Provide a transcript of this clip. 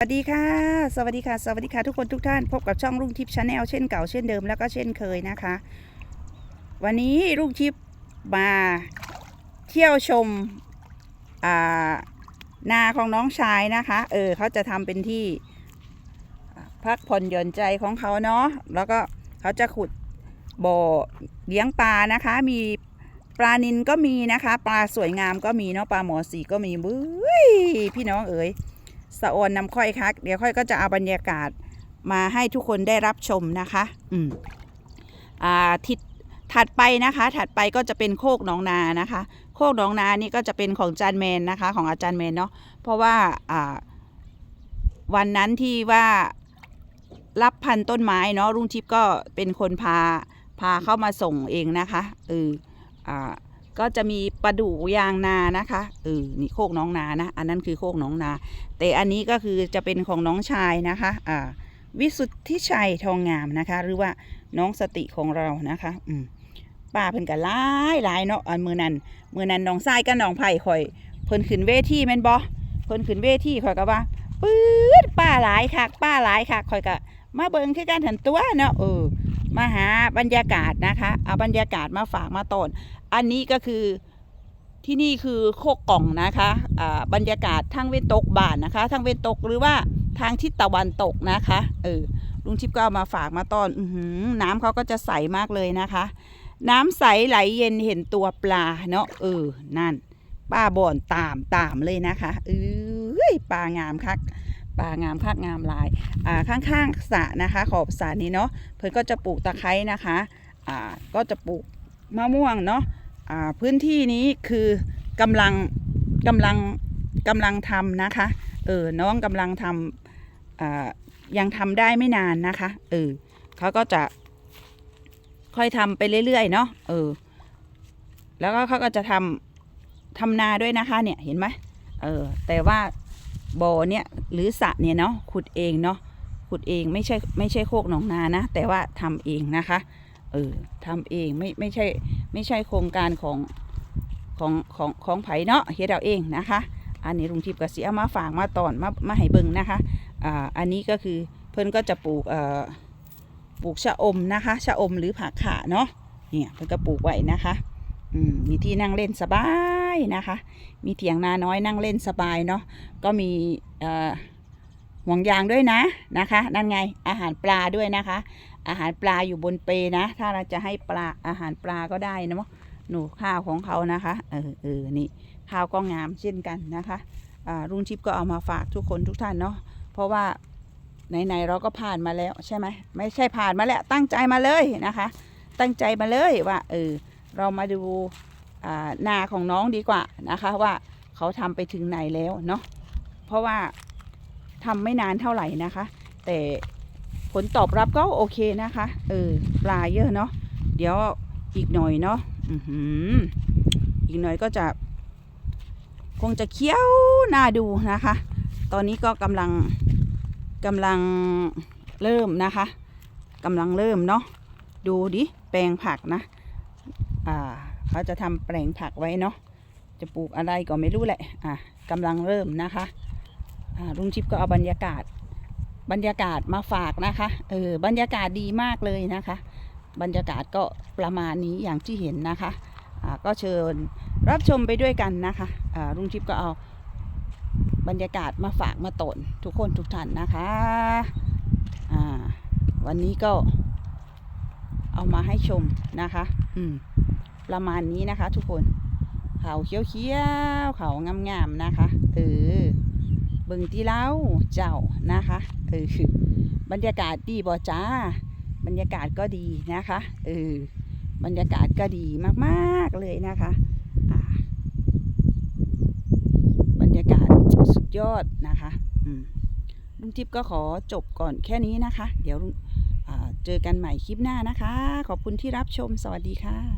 สวัสดีค่ะ สวัสดีค่ะ สวัสดีค่ะทุกคนทุกท่านพบกับช่องรุ่งทิพย์ชาแนลเช่นเก่าเช่นเดิมแล้วก็เช่นเคยนะคะ วันนี้รุ่งทิพย์มาเที่ยวชมนาของน้องชายนะคะ เออเขาจะทำเป็นที่พักผ่อนหย่อนใจของเขาเนาะแล้วก็เขาจะขุดบ่อเลี้ยงปลานะคะ มีปลานินก็มีนะคะ ปลาสวยงามก็มีเนาะปลาหมอสีก็มีบุ้ยพี่น้องเอ๋ย สะออนนำค่อยคัก เดี๋ยวค่อยก็จะเอาบรรยากาศมาให้ทุกคนได้รับชมนะคะ อืมอ่าทิศถัดไปนะคะ ถัดไปก็จะเป็นโคกหนองนานะคะ โคกหนองนานี่ก็จะเป็นของจานแมนนะคะ ของอาจารย์แมนเนาะเพราะว่าอ่าวันนั้นที่ว่ารับพันต้นไม้เนาะรุ่งทิพย์ก็เป็นคนพาพาเข้ามาส่งเองนะคะเอออ่า ก็จะมีปลาดูยางนานะคะเออนี่โคกน้องนานะ อันนั้นคือโคกน้องนา แต่อันนี้ก็คือจะเป็นของน้องชายนะคะอ่าวิสุทธิชัยทองงามนะคะ หรือว่าน้องสติของเรานะคะ อืมป้าเพิ่นกันหลายหลายเนาะอันมือนั้นมือนั้นน้องทรายกับน้องไผ่ข่อย เพิ่นขึ้นเวทีแม่นบ่เพิ่นขึ้นเวทีข่อยก็ว่าปื๊ดป้าหลายคักป้าหลายคักข่อยก็มาเบิ่งคือกันหันตัวเนาะเออ มาหาบรรยากาศนะคะเอาบรรยากาศมาฝากมาต้อนอันนี้ก็คือที่นี่คือโคกกล่องนะคะอ่าบรรยากาศทางเวนตกบ้านนะคะ ทางเวนตกหรือว่าทางทิศตะวันตกนะคะเออลุงทิพย์ก็เอามาฝากมาต้อนอน้ำเขาก็จะใสมากเลยนะคะ น้ำใสไหลเย็นเห็นตัวปลาเนาะเออนั่นป้าบ่อนตามตามเลยนะคะเอ้ยปลางามคัก ปลางามคักงามลายอ่าข้างๆสระนะคะ ขอบสระนี้เนาะเพิ่อนก็จะปลูกตะไคร้นะคะอ่าก็จะปลูกมะม่วงเนาะอ่าพื้นที่นี้คือกำลังกำลังกำลังทำนะคะเออน้องกำลังทำอ่ายังทำได้ไม่นานนะคะเออเขาก็จะค่อยทำไปเรื่อยๆเนาะเออแล้วก็เขาก็จะทำทำนาด้วยนะคะเนี่ยเห็นไหมเออแต่ว่า บ่อเนี่ยหรือสระเนี่ยเนาะขุดเองเนาะขุดเองไม่ใช่ไม่ใช่โคกหนองนานะ แต่ว่าทำเองนะคะเออทำเองไม่ไม่ใช่ไม่ใช่โครงการของของของของไผ่เนาะเฮ็ดเอาเองนะคะ อันนี้ลุงทิพย์ก็สิเอามาฝากมาตอนมามาให้เบิ่งนะคะอ่าอันนี้ก็คือเพิ่นก็จะปลูกเอ่อปลูกชะอมนะคะชะอมหรือผักขาเนาะเนี่ยเพิ่นก็ปลูกไว้นะคะอืมมีที่นั่งเล่นสบาย นะคะ มีเถียงนาน้อยนั่งเล่นสบายเนาะก็มีห่วงยางด้วยนะนะคะ นั่นไงอาหารปลาด้วยนะคะ อาหารปลาอยู่บนเปนะ ถ้าเราจะให้ปลาอาหารปลาก็ได้นะมั้งหนูข้าวของเขานะคะเออเออนี่ข้าวก็งามเช่นกันนะคะรุ่งทิพย์ก็เอามาฝากทุกคนทุกท่านเนาะเพราะว่าไหนๆเราก็ผ่านมาแล้วใช่ไหมไม่ใช่ผ่านมาแล้วตั้งใจมาเลยนะคะ ตั้งใจมาเลยว่าเออเรามาดู นาของน้องดีกว่านะคะว่าเขาทำไปถึงไหนแล้วเนาะเพราะว่าทำไม่นานเท่าไหร่นะคะ แต่ผลตอบรับก็โอเคนะคะ เออปลาเยอะเนาะเดี๋ยวอีกหน่อยเนาะอืมอีกหน่อยก็จะ คงจะเคี้ยวน่าดูนะคะ ตอนนี้ก็กำลังกำลังเริ่มนะคะกำลังเริ่มเนาะดูดิแปลงผักนะ อ่า เขาจะทำแปลงผักไว้เนาะจะปลูกอะไรก็ไม่รู้แหละอะกำลังเริ่มนะคะอ่าลุงชิปก็เอาบรรยากาศ บรรยากาศมาฝากนะคะเออบรรยากาศดีมากเลยนะคะ บรรยากาศก็ประมาณนี้อย่างที่เห็นนะคะอ่าก็เชิญรับชมไปด้วยกันนะคะอ่าลุงชิปก็เอาบรรยากาศมาฝากมาตนทุกคนทุกท่านนะคะอ่าวันนี้ก็เอามาให้ชมนะคะ อืม ประมาณนี้นะคะ ทุกคนเขาเขียวๆเขางามๆนะคะเออเบิ่งที่เล่าเจ้านะคะเออบรรยากาศดีบ่จ้า บรรยากาศก็ดีนะคะเออบรรยากาศก็ดีมากๆเลยนะคะบรรยากาศสุดยอดนะคะลุงทิพย์ก็ขอจบก่อนแค่นี้นะคะ เดี๋ยวเจอกันใหม่คลิปหน้านะคะ ขอบคุณที่รับชมสวัสดีค่ะ